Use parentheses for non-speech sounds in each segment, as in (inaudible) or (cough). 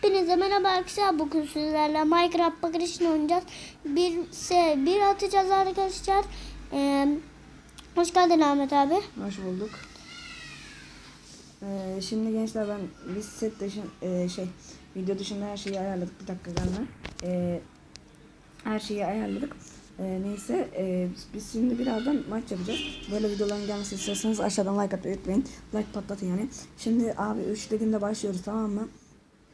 Hepinize merhaba arkadaşlar. Bugün sizlerle Minecraft Bagration oynayacağız. Bir bir atacağız arkadaşlar. Ee, hoş geldin Ahmet abi. Hoş bulduk. Ee, şimdi gençler ben biz set dışı e, şey video dışında her şeyi ayarladık. Bir dakika gelme. Ee, her şeyi ayarladık. Ee, neyse e, biz şimdi birazdan maç yapacağız. Böyle videoların gelmesini istiyorsanız aşağıdan like atmayı unutmayın. Like patlatın yani. Şimdi abi 3 dediğimde başlıyoruz tamam mı?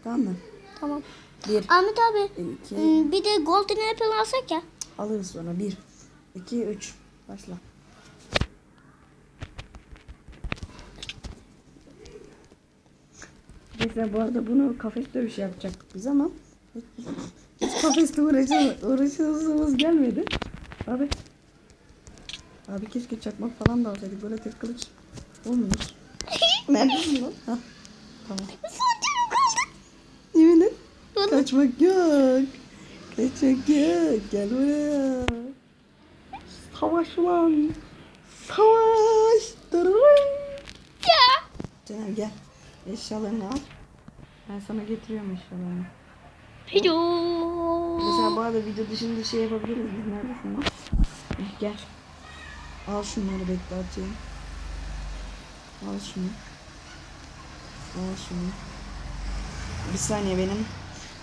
Tamam mı? Tamam. 1 Ahmet abi 2 hmm, bir de Golden Apple alsak ya. alırız sonra 1 2 3 başla. Neyse bu arada bunu kafes dövüşü yapacaktık biz ama hiç, kafeste uğraşa, uğraşasımız gelmedi. Abi Abi keşke çakmak falan da alsaydık böyle tek kılıç olmuyor. (laughs) Neredesin lan? Hah, tamam. Kaçmak yok. Kaçmak yok. Gel buraya. Savaş ulan. Savaş. Ya. Caner gel. Eşyalarını al. Ben sana getiriyorum eşyalarını. Hello. Mesela bu arada video dışında şey yapabiliriz. Neredesin lan? Eh, Gel. Al şunları bekle atayım. Al şunu. Al şunu. Bir saniye benim.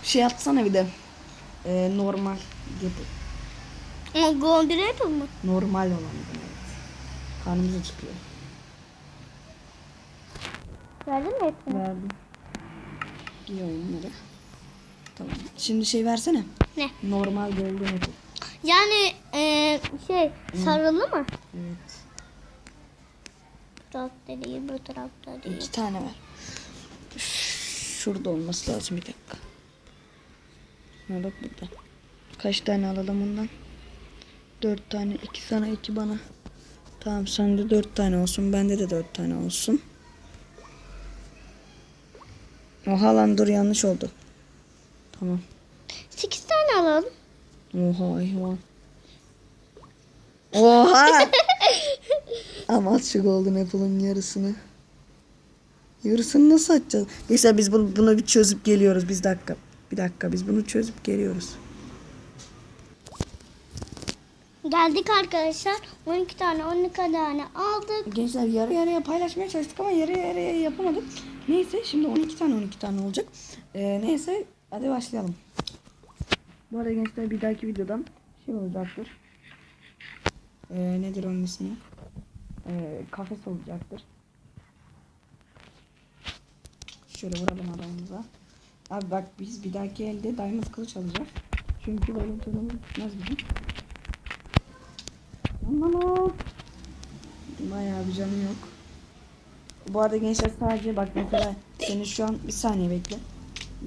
Şey atsana bir de. Ee, normal gibi. Golden Apple mı? Normal olan evet. Karnımız acıkıyor. Verdin mi hepsini? Verdim. İyi oyunları. Tamam. Şimdi şey versene. Ne? Normal golden apple. Yani e, şey sarılı mı? Evet. Bu tarafta değil, bu tarafta değil. İki tane ver. Şurada olması lazım bir dakika. Ha bak burada. Kaç tane alalım bundan? Dört tane. iki sana iki bana. Tamam sende dört tane olsun. Bende de dört tane olsun. Oha lan dur yanlış oldu. Tamam. Sekiz tane alalım. Oha hayvan. Oha! (laughs) Ama at şu golden apple'ın yarısını. Yarısını nasıl atacağız? Neyse biz bunu, bunu bir çözüp geliyoruz. Bir dakika. Bir dakika biz bunu çözüp geliyoruz. Geldik arkadaşlar. 12 tane 12 tane aldık. Gençler yarı yarıya paylaşmaya çalıştık ama yarı yarıya yapamadık. Neyse şimdi 12 tane 12 tane olacak. Ee, neyse hadi başlayalım. Bu arada gençler bir dahaki videodan şey olacaktır. Ee, nedir onun ismi? Ee, kafes olacaktır. Şöyle vuralım adamımıza. Abi bak biz bir dahaki elde diamond kılıç alacağız. Çünkü böyle turumuz bitmez bizim. O. Bayağı bir canı yok. Bu arada gençler sadece bak mesela seni şu an bir saniye bekle.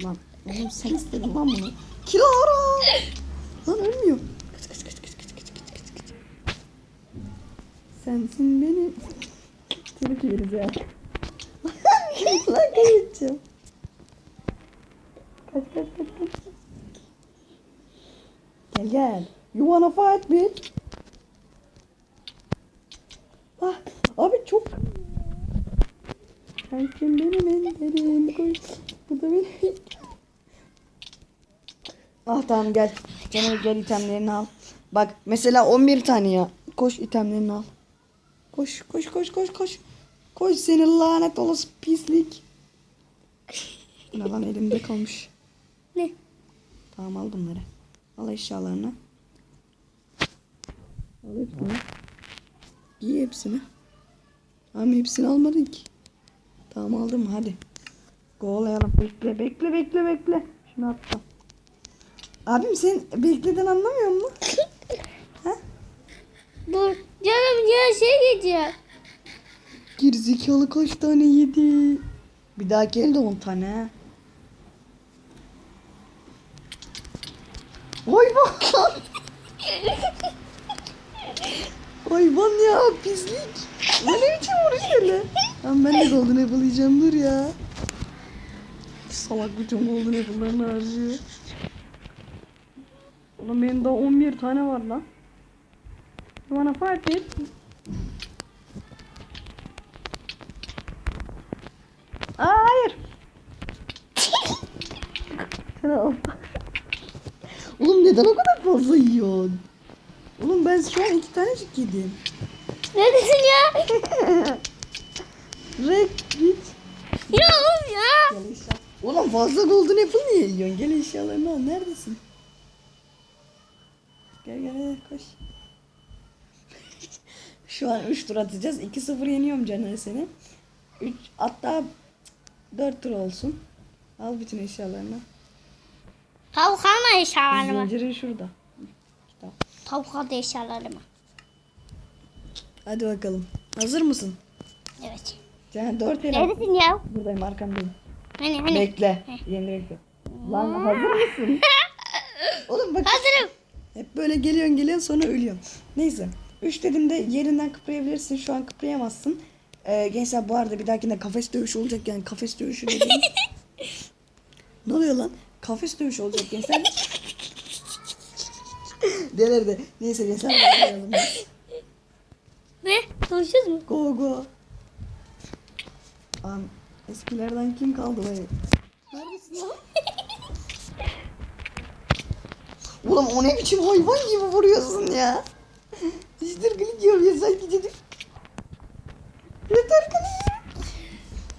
Lan oğlum sen istedin lan bunu. Kilara! Lan ölmüyor. Kaç kaç kaç kaç kaç kaç kaç kaç kaç. Sensin benim. Seni çeviririz ya. (laughs) lan kaçacağım. Kaç kaç kaç kaç. Gel gel. You wanna fight bitch? Ah, abi çok Sensin benim enderim koy. Bu da benim. Ah tamam gel. Canım gel itemlerini al. Bak mesela 11 tane ya. Koş itemlerini al. Koş koş koş koş koş. Koş seni lanet olası pislik. Ne lan elimde kalmış. Ne? Tamam al bunları. Al eşyalarını. Al hepsini. Giy hepsini. Ama hepsini almadın ki. Tamam aldım hadi. Go'layalım. Bekle bekle bekle bekle. Şunu atla. Abim sen bekleden anlamıyor musun? (laughs) ha? Bu canım ya şey geçiyor. Gerizekalı kaç tane yedi? Bir daha geldi 10 tane. Hayvan. Hayvan ya pislik. Ne ne biçim vuruş öyle? Lan ben de golden apple yiyeceğim dur ya. Salak bütün golden apple'larını harcıyor. Oğlum benim daha 11 tane var lan. You wanna fight it? Aa, hayır. tane al. Oğlum neden o kadar fazla yiyorsun? Oğlum ben şu an iki tanecik yedim. Neredesin ya? (laughs) Rek git. ya of ya. Gel eşya. Oğlum fazla golden apple niye yiyorsun? Gel eşyalarını al. Neredesin? Gel gel gel koş. (laughs) Şu an 3 tur atacağız. 2-0 yeniyorum Caner seni. 3 hatta 4 tur olsun. Al bütün eşyalarını. Tavuk alma eşyalarımı. Zincirin şurada. Kitap. Tavuk aldı eşyalarımı. Hadi bakalım. Hazır mısın? Evet. Caner 4 el Neredesin ya? Buradayım arkandayım. Hani hani. Bekle. Yeni bekle. Lan hazır mısın? (laughs) Oğlum bak. Hazırım. Hep böyle geliyorsun geliyorsun sonra ölüyorsun. Neyse. 3 dediğimde yerinden kıpırayabilirsin. Şu an kıpırayamazsın. Ee, gençler bu arada bir dahakinde kafes dövüşü olacak yani kafes dövüşü dediğim. (laughs) ne oluyor lan? Kafes dövüşü olacak gençler. (laughs) Delirdi. Neyse gençler başlayalım. Ne? Konuşuyoruz mu? Go go. Am, eskilerden kim kaldı be? Neredesin lan? (laughs) Oğlum o ne biçim hayvan gibi vuruyorsun ya. Diştir gılık yiyor ya sanki dedik. Yeter ne?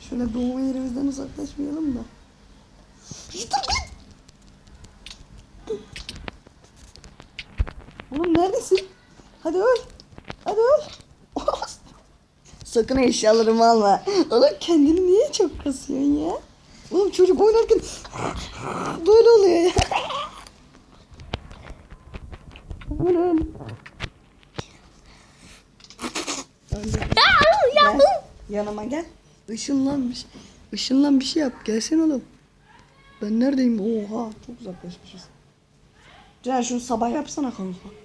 Şöyle doğma yerimizden uzaklaşmayalım da. Yeter gılık. Oğlum neredesin? Hadi öl. Hadi öl. (laughs) Sakın eşyalarımı alma. Oğlum kendini niye çok kasıyorsun ya? Oğlum çocuk oynarken (laughs) böyle oluyor ya. Ya. Gel. Yanıma gel. Işınlanmış. Işınlan bir şey yap. Gelsene oğlum. Ben neredeyim? Oha çok uzaklaşmışız. Can şunu sabah yapsana kanka.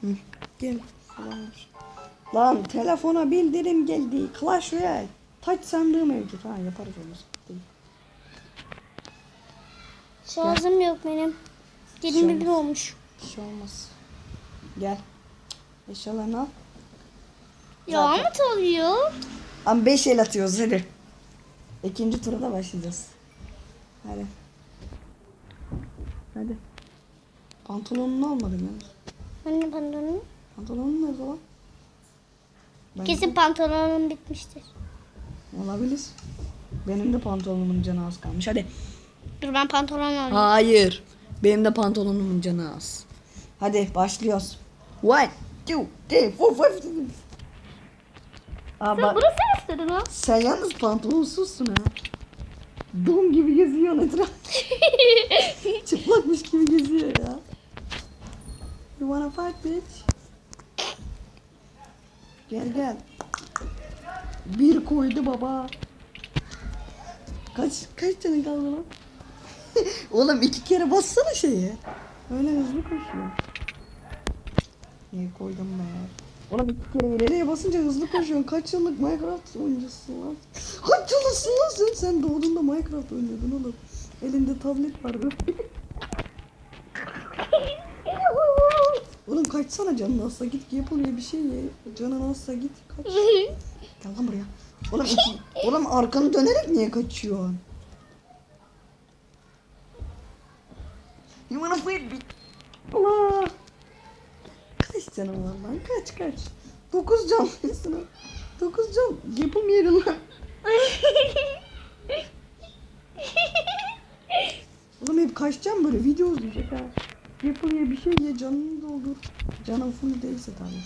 Hı, gel. Lan telefona bildirim geldi. Clash Royale. Taç sandığı mevcut. Ha yaparız onu. değil. Şarjım yok benim. Dilim bir olmuş. Bir şey olmaz. Gel. Eşyalarını al. Ya mı oluyor? Ama 5 el atıyoruz hadi. İkinci tura da başlayacağız. Hadi. Hadi. Pantolonunu almadın ya. Anne pantolonum. Pantolonun nerede lan? Ben Kesin pantolonum bitmiştir. Olabilir. Benim de pantolonumun canı az kalmış. Hadi. Dur ben pantolon alayım. Hayır. Benim de pantolonumun canı az. Hadi başlıyoruz. One, two, three, four, five. Aa, bak, Burası istedin ha? sen yalnız pantolonsuzsun ha. Dom gibi geziyorsun etraf. (laughs) Çıplakmış gibi geziyor ya. You wanna fight bitch? Gel gel. Bir koydu baba. Kaç kaç canın kaldı lan? (laughs) Oğlum iki kere bassana şeye. Öyle hızlı koşuyor. Niye koydum be? Oğlum iki kere ileriye basınca hızlı koşuyorsun. Kaç yıllık Minecraft oyuncusun lan? Kaç yıllısın lan sen? Sen doğduğunda Minecraft oynuyordun oğlum. Elinde tablet var (laughs) böyle. Oğlum kaçsana canın asla git yapılıyor bir şey ye. Canın asla git kaç. (laughs) Gel lan buraya. Oğlum iki, (laughs) oğlum arkanı dönerek niye kaçıyorsun? You wanna fight me? Allah! Kaç canım var lan? Kaç kaç? Dokuz can sana. Dokuz can. Yapılmıyor lan. (laughs) Oğlum hep kaçacağım böyle video uzayacak ha. Yapılıyor bir şey ye canını doldur. Canın full değilse tabii.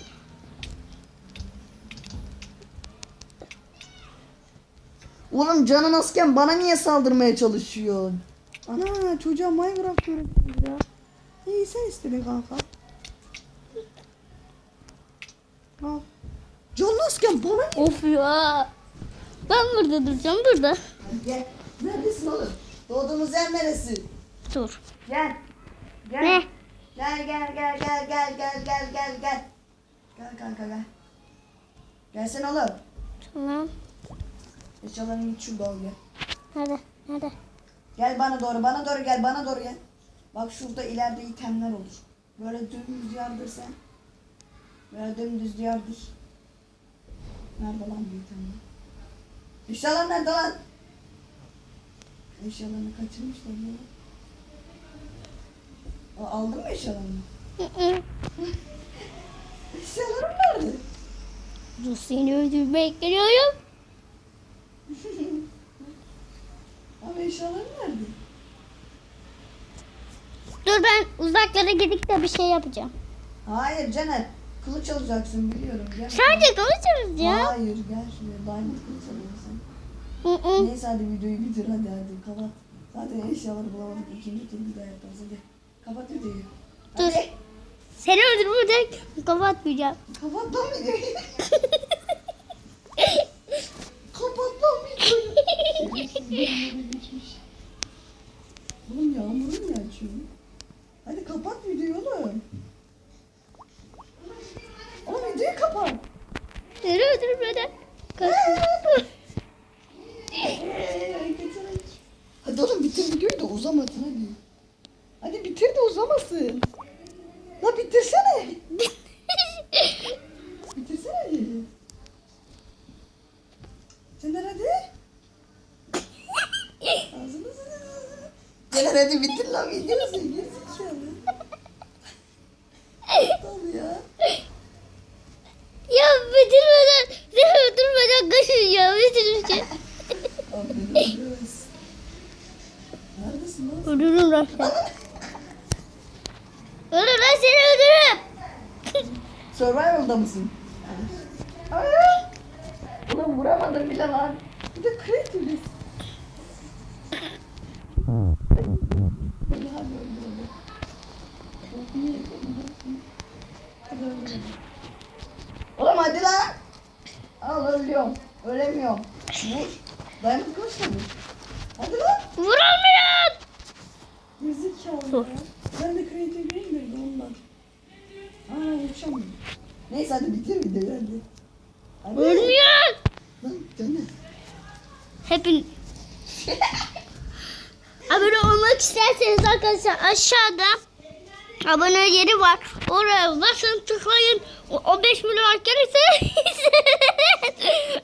Oğlum canın azken bana niye saldırmaya çalışıyorsun? Ana çocuğa Minecraft öğretiyoruz ya. İyi sen istedin kanka. Al. Canın azken bana niye? of ya. Ben burada duracağım burada. Gel. Neredesin oğlum? Doğduğumuz yer neresi? Dur. Gel. Gel. Ne? Gel gel gel gel gel gel gel gel gel. Gel kanka gel. Gelsene oğlum. Tamam. Eşyalarını git şurada al gel. Nerede? Nerede? Gel bana doğru bana doğru gel bana doğru gel. Bak şurada ileride itemler olur. Böyle dümdüz yardır sen. Böyle dümdüz yardır. Nerede lan bu itemler? Eşyalar nerede lan? Eşyalarını kaçırmışlar ya. Aldın mı eşyalarını? Eşyalarım nerede? Dur seni öldürmek geliyorum. (laughs) Abi eşyalarım nerede? Dur ben uzaklara gidip de bir şey yapacağım. Hayır Caner. Kılıç alacaksın biliyorum. Gel. Sadece konuşuruz ya. Hayır gel şuraya. Diamond kılıç alıyorsun. Neyse hadi videoyu bitir hadi hadi kapat. Zaten eşyaları bulamadık. İkinci tur bir daha yaparız hadi. Kapat videoyu. Dur. Hadi. Seni öldürmeyecek. Kapatmayacağım. Kapat lan videoyu. (laughs) Kapat lan videoyu. Oğlum yağmuru niye açıyorsun? Hadi kapat videoyu oğlum. Oğlum videoyu kapat. Seni öldürmeden. Ee, ay- Hadi oğlum bitir videoyu da uzamasın hadi. Uzamasın. La bitirsene. (laughs) Bitirsene hadi. Caner hadi. Ağzını Caner hadi bitir lan videoyu. Gerizekalı. Aptal ya. ya bitirmeden, seni öldürmeden kaçacağım. Bitireceğim. Aferin. Neredesin lan? Öldürürüm lan seni. Öldürürüm lan seni öldürürüm. Survival'da mısın? Aa! Ulan vuramadım bile lan. Bir de öldürelim. Oğlum hadi lan. Al ölüyorum. Ölemiyorum. Vur. Diamond kılıçla vur. Hadi lan. Vuramıyorum. Gerizekalı ya. Ben de creative değilim de ondan. Aa uçamıyorum. Neyse hadi bitir videoyu hadi. Hadi. Ölmüyorum. Lan canım. Hepin... Abone olmak isterseniz arkadaşlar aşağıda abone yeri var. Oraya basın tıklayın. O o 5 milyon gelirse (laughs)